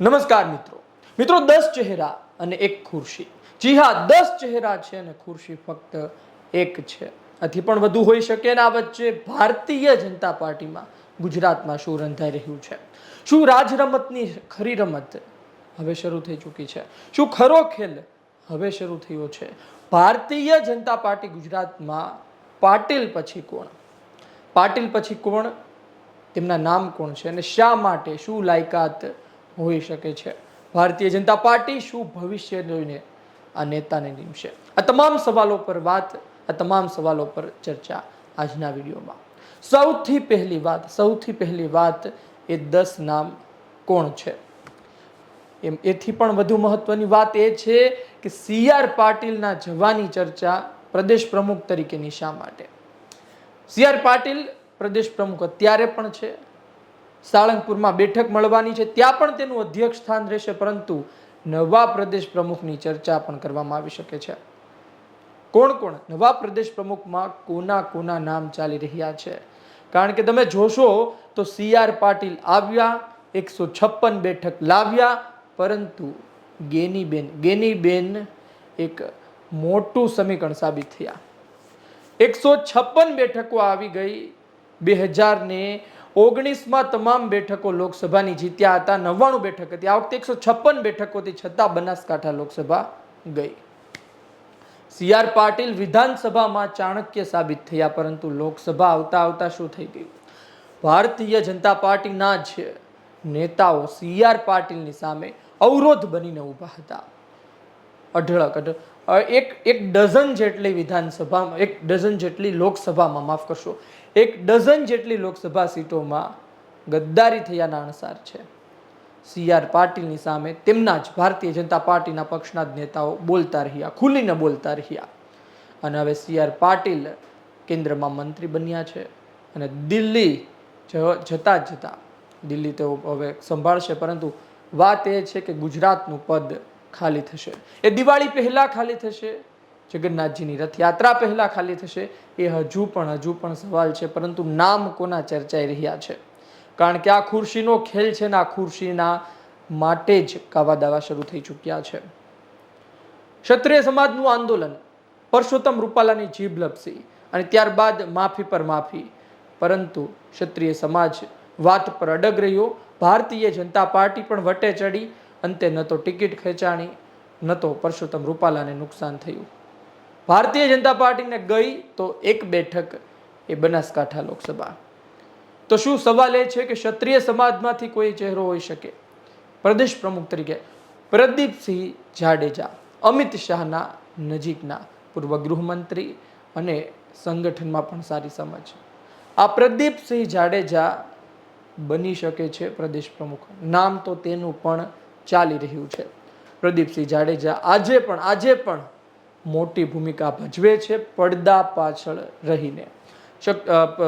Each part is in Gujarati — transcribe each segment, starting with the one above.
નમસ્કાર મિત્રો. મિત્રો, દસ ચહેરા અને એક ખુરશી. જી હા દસ ચહેરા છે અને ખુરશી ફક્ત એક છે. આથી પણ વધુ હોઈ શકે અને આ વચ્ચે ભારતીય જનતા પાર્ટીમાં ગુજરાતમાં શું રંધાઈ રહ્યું છે? શું રાજ રમતની ખરી રમત હવે શરૂ થઈ ચૂકી છે? શું ખરો ખેલ હવે શરૂ થયો છે? ભારતીય જનતા પાર્ટી ગુજરાતમાં પાટીલ પછી કોણ? પાટીલ પછી કોણ? તેમના નામ કોણ છે અને શા માટે, શું લાયકાત હોઈ શકે છે. ભારતીય જનતા પાર્ટી શું ભવિષ્ય જોઈને આ નેતાને નીમશે? આ તમામ સવાલો પર વાત, આ તમામ સવાલો પર ચર્ચા આજના વિડીયોમાં. સૌથી પહેલી વાત, સૌથી પહેલી વાત એ દસ નામ કોણ છે? એમ, એથી પણ વધુ મહત્વની વાત એ છે કે સી આર પાટીલના જવાની ચર્ચા પ્રદેશ પ્રમુખ તરીકેની શા માટે? સી આર પાટીલ પ્રદેશ પ્રમુખ અત્યારે પણ છે સાળંગપુરમાં બેઠક મળવાની છે. ત્યાં પણ તેનું અધ્યક્ષ સ્થાન રહેશે, પરંતુ નવા પ્રદેશ પ્રમુખની ચર્ચા પણ કરવામાં આવી શકે છે. કોણ કોણ? નવા પ્રદેશ પ્રમુખમાં કોના કોના નામ ચાલી રહ્યા છે? કારણ કે તમે જોશો તો સી આર પાટીલ આવ્યા, એકસો છપ્પન બેઠક લાવ્યા, પરંતુ ગેનીબેન ગેનીબેન એક મોટું સમીકરણ સાબિત થયા. એકસો છપ્પન બેઠકો આવી ગઈ. બે હજાર ને ઓગણીસમાં તમામ બેઠકો લોકસભાની જીત્યા હતા, નવ્વાણું બેઠક હતી. આ વખતે એકસો છપ્પન બેઠકોથી છતાં બનાસકાંઠા લોકસભા ગઈ. સી આર પાટીલ વિધાનસભામાં ચાણક્ય સાબિત થયા, પરંતુ લોકસભા આવતા આવતા શું થઈ ગયું? ભારતીય જનતા પાર્ટીના જ નેતાઓ સી આર પાટીલની સામે અવરોધ બનીને ઊભા હતા. અઢળક, અઢ એક એક ડઝન જેટલી વિધાનસભામાં, એક ડઝન જેટલી લોકસભામાં, માફ કરશો, એક ડઝન જેટલી લોકસભા સીટોમાં ગદ્દારી થયાના અણસાર છે. સી આર પાટીલની સામે તેમના જ ભારતીય જનતા પાર્ટીના પક્ષના જ નેતાઓ બોલતા રહ્યા, ખુલીને બોલતા રહ્યા. અને હવે સી આર પાટીલ કેન્દ્રમાં મંત્રી બન્યા છે અને દિલ્હી જતા જતા. દિલ્હી તો હવે સંભાળશે, પરંતુ વાત એ છે કે ગુજરાતનું પદ ખાલી થશે. એ દિવાળી પહેલા ખાલી થશે, જગન્નાથજીની રથયાત્રા પહેલા ખાલી થશે, એ હજુ પણ હજુ પણ સવાલ છે, પરંતુ નામ કોના ચર્ચાઈ રહ્યા છે? કારણ કે આ ખુરશીનો ખેલ છે ને આ ખુરશીના માટે જ કાવા દાવા શરૂ થઈ ચૂક્યા છે. ક્ષત્રિય સમાજનું આંદોલન, પરસોત્તમ રૂપાલાની જીભ લપસી અને ત્યારબાદ માફી પર માફી. પરંતુ ક્ષત્રિય સમાજ વાત પર અડગ રહ્યો, ભારતીય જનતા પાર્ટી પણ વટે ચડી અંતે ન તો ટિકિટ ખેંચાણી, ન તો પરસોત્તમ રૂપાલાને નુકસાન થયું. ભારતીય જનતા પાર્ટીને ગઈ તો એક બેઠક એ બનાસકાંઠા લોકસભા. તો શું સવાલ એ છે કે ક્ષત્રિય સમાજમાંથી કોઈ ચહેરો હોઈ શકે? પ્રદેશ પ્રમુખ તરીકે પ્રદીપસિંહ જાડેજા, અમિત શાહના નજીકના પૂર્વ ગૃહમંત્રી અને સંગઠનમાં પણ સારી સમજ. આ પ્રદીપસિંહ જાડેજા બની શકે છે પ્રદેશ પ્રમુખ. નામ તો તેનું પણ ચાલી રહ્યું છે. પ્રદીપસિંહ જાડેજા આજે પણ આજે પણ મોટી ભૂમિકા ભજવે છે પડદા પાછળ રહીને.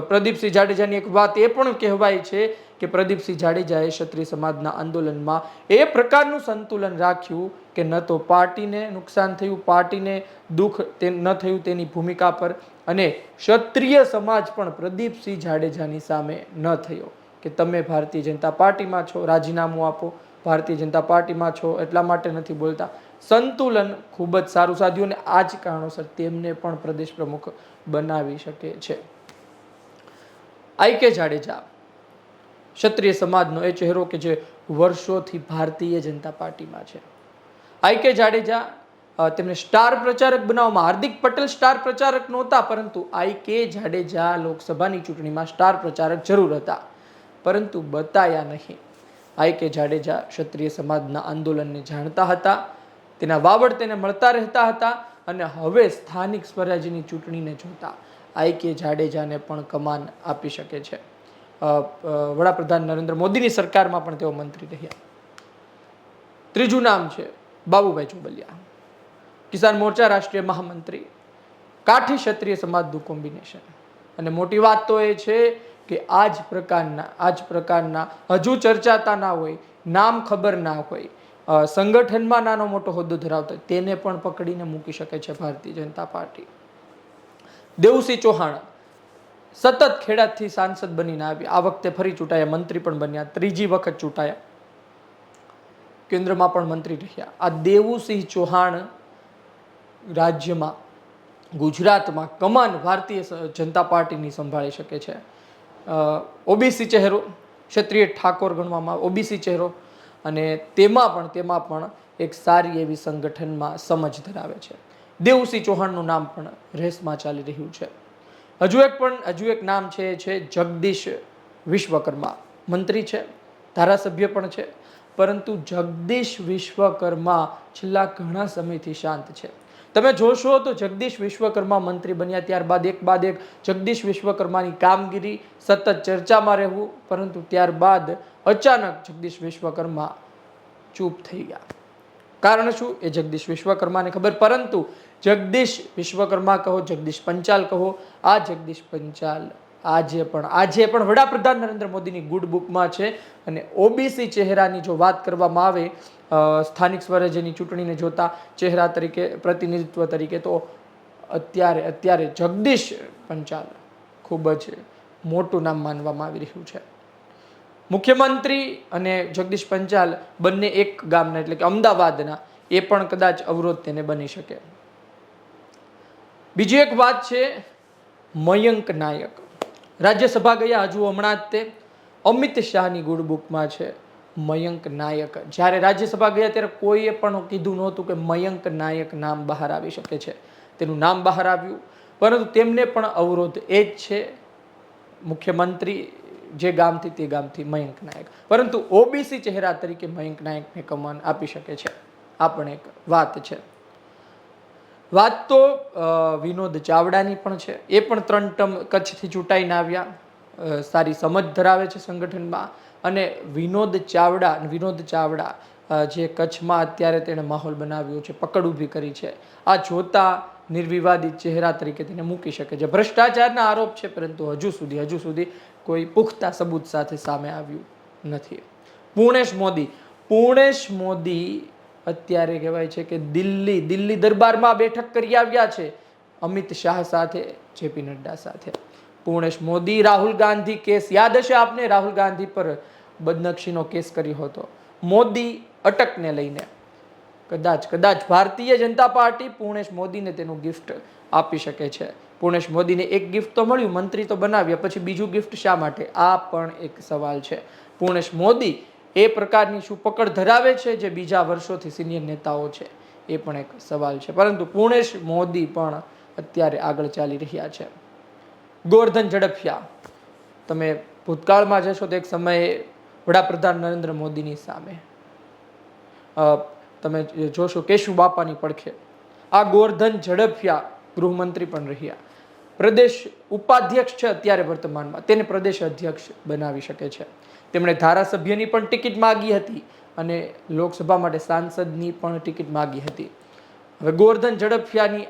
પ્રદીપસિંહ જાડેજાની એક વાત એ પણ કહેવાય છે કે પ્રદીપસિંહ જાડેજાએ ક્ષત્રિય સમાજના આંદોલનમાં એ પ્રકારનું સંતુલન રાખ્યું કે ન તો પાર્ટીને નુકસાન થયું, પાર્ટીને દુઃખ તે, ન થયું તેની ભૂમિકા પર અને ક્ષત્રિય સમાજ પણ પ્રદીપસિંહ જાડેજાની સામે ન થયો. કે તમે ભારતીય જનતા પાર્ટીમાં છો, રાજીનામું આપો ભારતીય જનતા પાર્ટીમાં છો એટલા માટે નથી બોલતા. સંતુલન ખૂબ જ સારું સાધ્યું અને આ જ કારણોસર તેમને પણ પ્રદેશ પ્રમુખ બનાવી શકે છે. આઈ કે જાડેજા, ક્ષત્રિય સમાજનો એ ચહેરો કે જે વર્ષોથી ભારતીય જનતા પાર્ટીમાં છે. આઈ કે જાડેજા તેમને સ્ટાર પ્રચારક બનાવવામાં હાર્દિક પટેલ સ્ટાર પ્રચારક નહોતા, પરંતુ આઈ કે જાડેજા લોકસભાની ચૂંટણીમાં સ્ટાર પ્રચારક જરૂર હતા. પરંતુ બતાયા નહીં. આઈ કે જાડેજા ક્ષત્રિય સમાજના આંદોલનને જાણતા હતા. તેના વાવડ તેને મળતા રહેતા હતા અને હવે સ્થાનિક સ્વરાજ્યની ચૂંટણીને જોતા આઈ કે જાડેજાને પણ કમાન આપી શકે છે. વડાપ્રધાન નરેન્દ્ર મોદીની સરકારમાં પણ તેઓ મંત્રી રહ્યા. ત્રીજું નામ છે બાબુભાઈ ચોબલિયા. કિસાન મોરચા રાષ્ટ્રીય મહામંત્રી. કાઠી ક્ષત્રિય સમાજનું કોમ્બિનેશન. અને મોટી વાત તો એ છે કે આ જ પ્રકારના આ જ પ્રકારના હજુ ચર્ચાતા ના હોય, નામ ખબર ના હોય સંગઠનમાં નાનો મોટો હોદ્દો ધરાવતો તેને પણ પકડીને મૂકી શકે છે ભારતીય જનતા પાર્ટી. દેવુસિંહ ચૌહાણ સતત ખેડાતથી સાંસદ બનીને આવ્યા. આ વખતે ફરી ચૂંટાયા, મંત્રી પણ બન્યા, ત્રીજી વખત ચૂંટાયા. કેન્દ્રમાં પણ મંત્રી રહ્યા. આ દેવુસિંહ ચૌહાણ રાજ્યમાં ગુજરાતમાં કમાન ભારતીય જનતા પાર્ટીની સંભાળી શકે છે. ઓબીસી ચહેરો ક્ષત્રિય ઠાકોર ગણવામાં ઓબીસી ચહેરો અને તેમાં પણ તેમાં પણ એક સારી એવી સંગઠનમાં સમજ ધરાવે છે. દેવસિંહ ચૌહાણનું નામ પણ રેસમાં ચાલી રહ્યું છે. હજુ એક પણ, હજુ એક નામ છે, એ છે જગદીશ વિશ્વકર્મા. મંત્રી છે, ધારાસભ્ય પણ છે, પરંતુ જગદીશ વિશ્વકર્મા છેલ્લા ઘણા સમયથી શાંત છે. તમે જોશો તો જગદીશ વિશ્વકર્મા મંત્રી બન્યા ત્યારબાદ એક બાદ એક જગદીશ વિશ્વકર્માની કામગીરી સતત ચર્ચામાં રહેવું, પરંતુ ત્યારબાદ અચાનક જગદીશ વિશ્વકર્મા ચૂપ થઈ ગયા. કારણ શું? એ જગદીશ વિશ્વકર્માને ખબર, પરંતુ જગદીશ વિશ્વકર્મા કહો, જગદીશ પંચાલ કહો, આ જગદીશ પંચાલ આજે પણ આજે પણ વડાપ્રધાન નરેન્દ્ર મોદીની ગુડ બુકમાં છે અને ઓબીસી ચહેરાની જો વાત કરવામાં આવે સ્થાનિક સ્વરાજ્યની ચૂંટણીને જોતા ચહેરા તરીકે, પ્રતિનિધિત્વ તરીકે, તો અત્યારે અત્યારે જગદીશ પંચાલ ખૂબ જ મોટું નામ માનવામાં આવી રહ્યું છે. મુખ્યમંત્રી અને જગદીશ પંચાલ બંને એક ગામના, એટલે કે અમદાવાદના, એ પણ કદાચ અવરોધ તેને બની શકે. બીજી એક વાત છે, મયંક નાયક. રાજ્યસભા ગયા હજુ હમણાં જ તે. અમિત શાહની ગુડ બુકમાં છે, મયંક નાયક. જ્યારે રાજ્યસભા ગયા ત્યારે કોઈએ પણ કીધું નહોતું કે મયંક નાયક નામ બહાર આવી શકે છે. તેનું નામ બહાર આવ્યું. પરંતુ તેમને પણ અવરોધ એ જ છે, મુખ્યમંત્રી જે ગામથી તે ગામથી મયંક નાયક. પરંતુ ઓબીસી ચહેરા તરીકે મયંક નાયકને કમાન આપી શકે છે. આ પણ એક વાત છે. વાત તો વિનોદ ચાવડાની પણ છે. એ પણ ત્રણ ટર્મ કચ્છથી ચૂંટાઈને આવ્યા. સારી સમજ ધરાવે છે સંગઠનમાં. અને વિનોદ ચાવડા વિનોદ ચાવડા જે કચ્છમાં અત્યારે તેણે માહોલ બનાવ્યો છે, પકડ ઊભી કરી છે, આ જોતા નિર્વિવાદિત ચહેરા તરીકે તેને મૂકી શકે છે. ભ્રષ્ટાચારના આરોપ છે, પરંતુ હજુ સુધી હજુ સુધી કોઈ પુખ્તા સબૂત સાથે સામે આવ્યું નથી. પૂર્ણેશ મોદી પૂર્ણેશ મોદી અત્યારે કહેવાય છે કે દિલ્હી દિલ્હી દરબારમાં બેઠક કરી આવ્યા છે. અમિત શાહ સાથે, જેપી નડ્ડા સાથે. પૂર્ણેશ મોદી, રાહુલ ગાંધી કેસ યાદ હશે આપને? રાહુલ ગાંધી પર બદનક્ષીનો કેસ કર્યો હતો. મોદી અટકને લઈને. કદાચ કદાચ ભારતીય જનતા પાર્ટી પૂર્ણેશ મોદીને તેનું ગિફ્ટ આપી શકે છે. પૂર્ણેશ મોદીને એક ગિફ્ટ તો મળ્યું, મંત્રી તો બનાવ્યા, પછી બીજું ગિફ્ટ શા માટે? આ પણ એક સવાલ છે. પૂર્ણેશ મોદી એ પ્રકારની શું પકડ ધરાવે છે જે બીજા વર્ષોથી સિનિયર નેતાઓ છે? એ પણ એક સવાલ છે. પરંતુ પૂર્ણેશ મોદી પણ અત્યારે આગળ ચાલી રહ્યા છે. ગોરધન ઝડફિયા, તમે ભૂતકાળમાં જશો તો એક સમયે વડાપ્રધાન નરેન્દ્ર મોદીની સામે. તમે જોશો કેશુ બાપાની પડખે. આ ગોરધન ઝડફિયા ગૃહમંત્રી પણ રહ્યા. પ્રદેશ ઉપાધ્યક્ષ છે અત્યારે વર્તમાનમાં. તેને પ્રદેશ અધ્યક્ષ બનાવી શકે છે. તેમણે ધારાસભ્યની પણ ટિકિટ માગી હતી અને લોકસભા માટે સાંસદની પણ ટિકિટ માગી હતી. હવે ગોવર્ધન ઝડફિયાની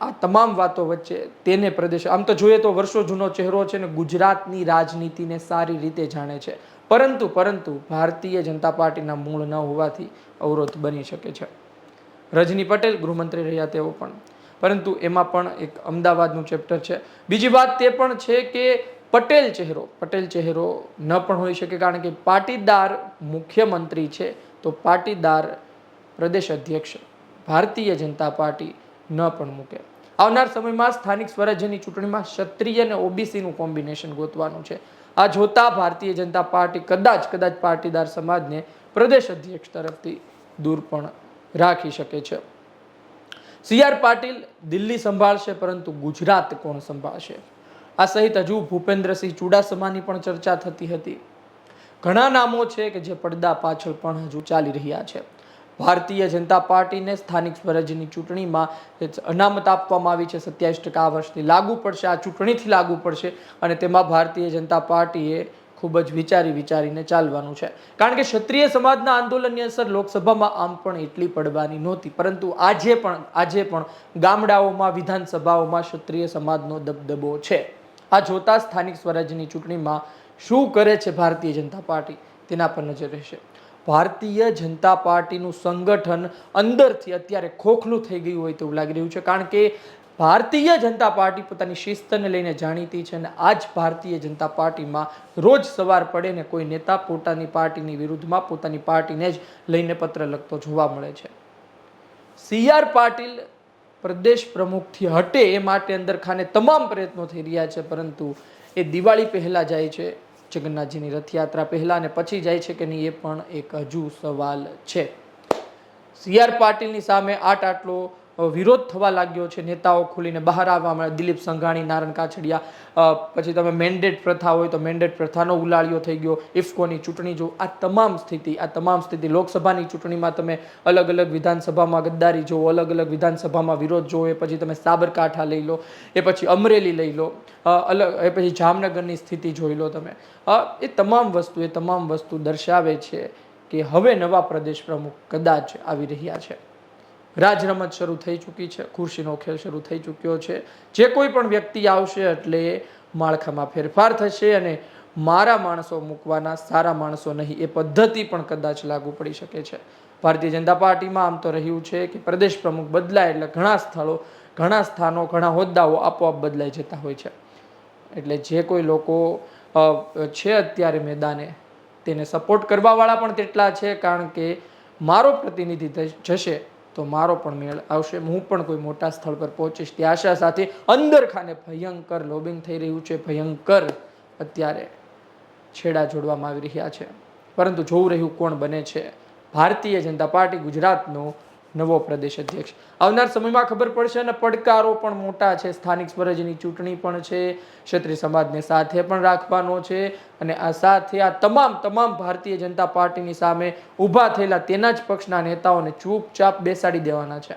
આ તમામ વાતો વચ્ચે તેને પ્રદેશ, આમ તો જોઈએ તો વર્ષો જૂનો ચહેરો છે ને ગુજરાતની રાજનીતિને સારી રીતે જાણે છે. પરંતુ પરંતુ ભારતીય જનતા પાર્ટીના મૂળ ન હોવાથી અવરોધ બની શકે છે. રજની પટેલ ગૃહમંત્રી રહ્યા તેઓ પણ. પરંતુ એમાં પણ એક અમદાવાદનું ચેપ્ટર છે. બીજી વાત તે પણ છે કે પટેલ ચહેરો. પટેલ ચહેરો ન પણ હોઈ શકે કારણ કે પાટીદાર મુખ્યમંત્રી છે. તો પાટીદાર પ્રદેશ અધ્યક્ષ ભારતીય જનતા પાર્ટી ન પણ મૂકે. આવનાર સમયમાં સ્થાનિક સ્વરાજ્યની ચૂંટણીમાં ક્ષત્રિય અને ઓબીસીનું કોમ્બિનેશન ગોતવાનું છે. આ જોતા ભારતીય જનતા પાર્ટી કદાચ કદાચ પાટીદાર સમાજને પ્રદેશ અધ્યક્ષ તરફથી દૂર પણ રાખી શકે છે. સી આર પાટીલ દિલ્હી સંભાળશે, પરંતુ ગુજરાત કોણ સંભાળશે? આ સહિત હજુ ભૂપેન્દ્રસિંહ ચુડાસમાની પણ ચર્ચા થતી હતી. ઘણા નામો છે કે જે પડદા પાછળ પણ હજુ ચાલી રહ્યા છે. ભારતીય જનતા પાર્ટીને સ્થાનિક સ્વરાજ્યની ચૂંટણીમાં અનામત આપવામાં આવી છે. સત્યાવીસ ટકા આ વર્ષથી લાગુ પડશે, આ ચૂંટણીથી લાગુ પડશે અને તેમાં ભારતીય જનતા પાર્ટીએ ખૂબ જ વિચારી વિચારીને ચાલવાનું છે. કારણ કે ક્ષત્રિય સમાજના આંદોલનની અસર લોકસભામાં આમ પણ એટલી પડવાની નહોતી. પરંતુ આજે પણ આજે પણ ગામડાઓમાં, વિધાનસભાઓમાં ક્ષત્રિય સમાજનો દબદબો છે. આ જોતા સ્થાનિક સ્વરાજ્યની ચૂંટણીમાં શું કરે છે ભારતીય જનતા પાર્ટી? તેના પર નજર રહેશે. ભારતીય જનતા પાર્ટીનું સંગઠન અંદરથી અત્યારે ખોખલું થઈ ગયું હોય તેવું લાગી રહ્યું છે. કારણ કે ભારતીય જનતા પાર્ટી પોતાની શિસ્તને લઈને જાણીતી છે અને આ જ ભારતીય જનતા પાર્ટીમાં રોજ સવાર પડે ને કોઈ નેતા પોતાની પાર્ટીની વિરુદ્ધમાં પોતાની પાર્ટીને જ લઈને પત્ર લખતો જોવા મળે છે. સી આર પાટીલ પ્રદેશ પ્રમુખથી હટે એ માટે અંદર ખાને તમામ પ્રયત્નો થઈ રહ્યા છે, પરંતુ એ દિવાળી પહેલાં જાય છે, જગન્નાથજીની રથયાત્રા પહેલાં અને પછી જાય છે કે નહીં એ પણ એક હજુ સવાલ છે. સી આર પાટીલની સામે આટ આટલો વિરોધ થવા લાગ્યો છે. નેતાઓ ખુલીને બહાર આવવા મળે દિલીપ સંઘાણી નારણ કાછડિયા પછી તમે મેન્ડેટ પ્રથા હોય તો મેન્ડેટ પ્રથાનો ઉલાળ્યો થઈ ગયો. ઇફકોની ચૂંટણી જો આ તમામ સ્થિતિ, આ તમામ સ્થિતિ લોકસભાની ચૂંટણીમાં તમે અલગ અલગ વિધાનસભામાં ગદ્દારી જુઓ, અલગ અલગ વિધાનસભામાં વિરોધ જુઓ, એ પછી તમે સાબરકાંઠા લઈ લો, એ પછી અમરેલી લઈ લો અલગ, એ પછી જામનગરની સ્થિતિ જોઈ લો તમે. એ તમામ વસ્તુ, એ તમામ વસ્તુ દર્શાવે છે કે હવે નવા પ્રદેશ પ્રમુખ કદાચ આવી રહ્યા છે. રાજરમત શરૂ થઈ ચૂકી છે, ખુરશીનો ખેલ શરૂ થઈ ચૂક્યો છે. જે કોઈ પણ વ્યક્તિ આવશે એટલે માળખામાં ફેરફાર થશે અને મારા માણસો મૂકવાના સારા માણસો નહીં, એ પદ્ધતિ પણ કદાચ લાગુ પડી શકે છે. ભારતીય જનતા પાર્ટીમાં આમ તો રહ્યું છે કે પ્રદેશ પ્રમુખ બદલાય એટલે ઘણા સ્થળો, ઘણા સ્થાનો, ઘણા હોદ્દાઓ આપોઆપ બદલાઈ જતા હોય છે. એટલે જે કોઈ લોકો છે અત્યારે મેદાને, તેને સપોર્ટ કરવાવાળા પણ તેટલા છે, કારણ કે મારો પ્રતિનિધિ જશે. તો મારો પણ મેળ આવશે. હું પણ કોઈ મોટા સ્થળ પર પહોંચીશ. તે આશા સાથે અંદર ખાને ભયંકર લોબિંગ થઈ રહ્યું છે. ભયંકર અત્યારે છેડા જોડવામાં આવી રહ્યા છે. પરંતુ જોવું રહ્યું કોણ બને છે? ભારતીય જનતા પાર્ટી ગુજરાતનો નવો પ્રદેશ અધ્યક્ષ. આવનાર સમયમાં ખબર પડશે અને પડકારો પણ મોટા છે. સ્થાનિક સ્વરાજ્યની ચૂંટણી પણ છે. ક્ષત્રિય સમાજને સાથે પણ રાખવાનો છે. અને આ સાથે આ તમામ તમામ ભારતીય જનતા પાર્ટીની સામે ઊભા થયેલા તેના જ પક્ષના નેતાઓને ચૂપચાપ બેસાડી દેવાના છે.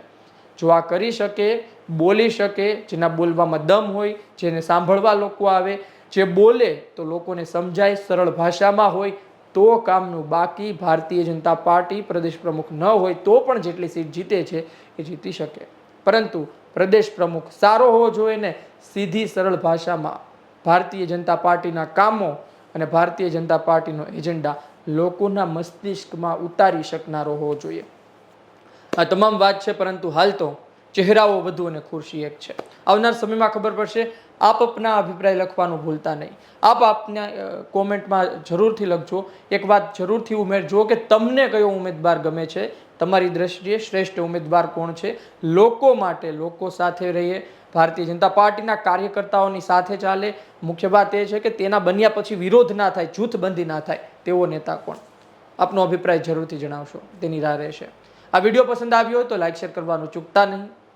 જો આ કરી શકે, બોલી શકે, જેના બોલવામાં દમ હોય, જેને સાંભળવા લોકો આવે, જે બોલે તો લોકોને સમજાય, સરળ ભાષામાં હોય તો કામનું બાકી, ભારતીય જનતા પાર્ટી પ્રદેશ પ્રમુખ ન હોય તો પણ જેટલી સીટ જીતે છે એ જીતી શકે. પરંતુ પ્રદેશ પ્રમુખ સારો હોવો જોઈએ ને સીધી સરળ ભાષામાં. ભારતીય જનતા પાર્ટીના કામો અને ભારતીય જનતા પાર્ટીનો એજન્ડા લોકોના મસ્તિષ્કમાં ઉતારી શકનારો હોવો જોઈએ. આ તમામ વાત છે, પરંતુ હાલ તો ચહેરાઓ વધુ અને ખુરશી એક છે. આવનાર સમયમાં ખબર પડશે, આપ આપના અભિપ્રાય લખવાનું ભૂલતા નહીં. આપ આપના કોમેન્ટમાં જરૂરથી લખજો. એક વાત જરૂરથી ઉમેરજો કે તમને કયો ઉમેદવાર ગમે છે. તમારી દ્રષ્ટિએ શ્રેષ્ઠ ઉમેદવાર કોણ છે? લોકો માટે લોકો સાથે રહીએ. ભારતીય જનતા પાર્ટીના કાર્યકર્તાઓની સાથે ચાલે. મુખ્ય વાત એ છે કે તેના બન્યા પછી વિરોધ ના થાય, જૂથબંધી ના થાય તેવો નેતા કોણ? આપનો અભિપ્રાય જરૂરથી જણાવશો. તેની રાહ રહેશે. આ વીડિયો પસંદ આવ્યો હોય તો લાઈક, શેર કરવાનું ચૂકતા નહીં.